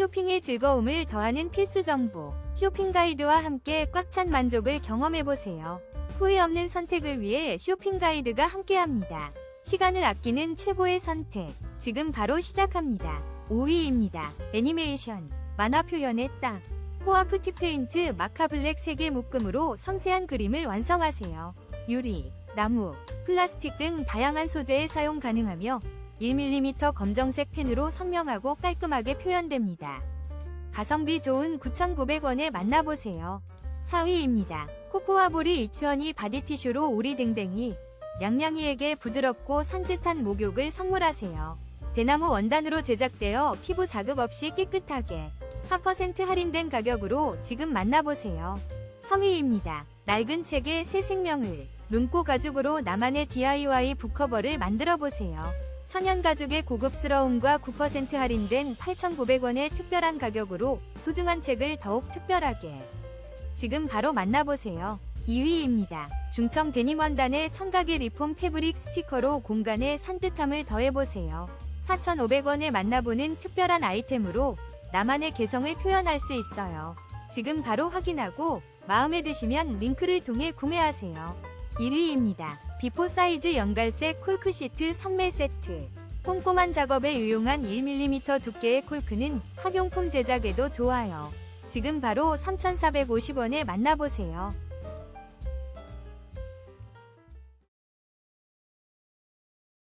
쇼핑의 즐거움을 더하는 필수 정보. 쇼핑 가이드와 함께 꽉 찬 만족을 경험해보세요. 후회 없는 선택을 위해 쇼핑 가이드가 함께합니다. 시간을 아끼는 최고의 선택. 지금 바로 시작합니다. 5위입니다. 애니메이션. 만화 표현에 딱. 호아프 티페인트 마카 블랙 3개 묶음으로 섬세한 그림을 완성하세요. 유리, 나무, 플라스틱 등 다양한 소재에 사용 가능하며 1mm 검정색 펜으로 선명하고 깔끔하게 표현됩니다. 가성비 좋은 9,900원에 만나보세요. 4위입니다. 코코아볼이 이치원이 바디티슈로 오리댕댕이 양양이에게 부드럽고 산뜻한 목욕을 선물하세요. 대나무 원단으로 제작되어 피부 자극 없이 깨끗하게 4% 할인된 가격으로 지금 만나보세요. 3위입니다. 낡은 책의 새 생명을 문고 가죽으로 나만의 DIY 북커버를 만들어 보세요. 천연 가죽의 고급스러움과 9% 할인된 8,900원의 특별한 가격으로 소중한 책을 더욱 특별하게 지금 바로 만나보세요. 2위입니다. 중청 데님 원단의 청각의 리폼 패브릭 스티커로 공간에 산뜻함을 더해보세요. 4,500원에 만나보는 특별한 아이템으로 나만의 개성을 표현할 수 있어요. 지금 바로 확인하고 마음에 드시면 링크를 통해 구매하세요. 1위입니다. 비포 사이즈 연갈색 콜크 시트 선매 세트. 꼼꼼한 작업에 유용한 1mm 두께의 콜크는 학용품 제작에도 좋아요. 지금 바로 3,450원에 만나보세요.